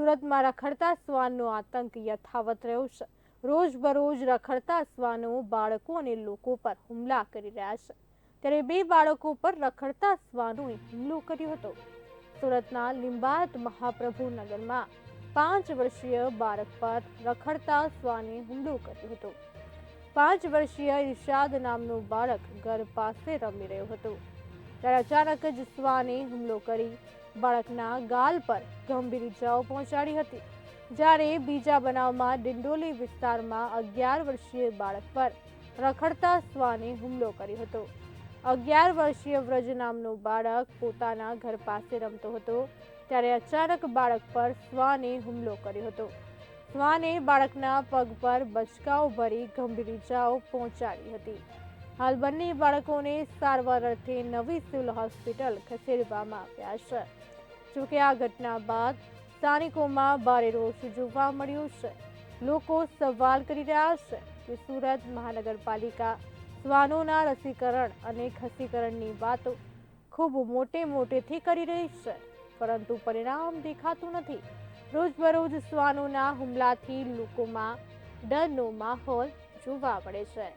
સુરતમાં રખડતા શ્વાનનો આતંક યથાવત રહ્યો છે. રોજબરોજ રખડતા શ્વાનો બાળકો અને લોકો પર હુમલા કરી રહ્યા છે. ત્યારે બે બાળકો પર રખડતા શ્વાનોએ હુમલો કર્યો હતો. સુરતના લિંબાયત મહાપ્રભુ નગરમાં પાંચ વર્ષીય બાળક પર રખડતા શ્વાને હુમલો કર્યો હતો. પાંચ વર્ષીય ઇરશાદ નામનું બાળક ઘર પાસે રમી રહ્યો હતો. ત્યારે અચાનક જ શ્વાને હુમલો કરી બાળકના ગાલ પર ગંભીર ઇજાઓ પહોંચાડી હતી. જ્યારે બીજા બનાવમાં ડિંડોલી વિસ્તારમાં અગિયાર વર્ષીય બાળક પર રખડતા શ્વાને હુમલો કર્યો હતો. અગિયાર વર્ષીય વ્રજ નામનું બાળક પોતાના ઘર પાસે રમતો હતો, ત્યારે અચાનક બાળક પર શ્વાને હુમલો કર્યો હતો. શ્વાને બાળકના પગ પર બચકાઓ ભરી ગંભીર ઇજાઓ પહોંચાડી હતી. હાલ બંને બાળકોને સારવાર અર્થે નવી સિવિલ હોસ્પિટલ ખસેડવામાં આવ્યા છે. જોકે આ ઘટના બાદ સ્થાનિકોમાં ભારે રોષ જોવા મળ્યો છે. લોકો સવાલ કરી રહ્યા છે કે સુરત મહાનગરપાલિકા શ્વાનોના રસીકરણ અને ખસીકરણની વાતો ખૂબ મોટે મોટેથી કરી રહી છે, પરંતુ પરિણામ દેખાતું નથી. રોજબરોજ શ્વાનોના હુમલાથી લોકોમાં ડરનો માહોલ જોવા મળે છે.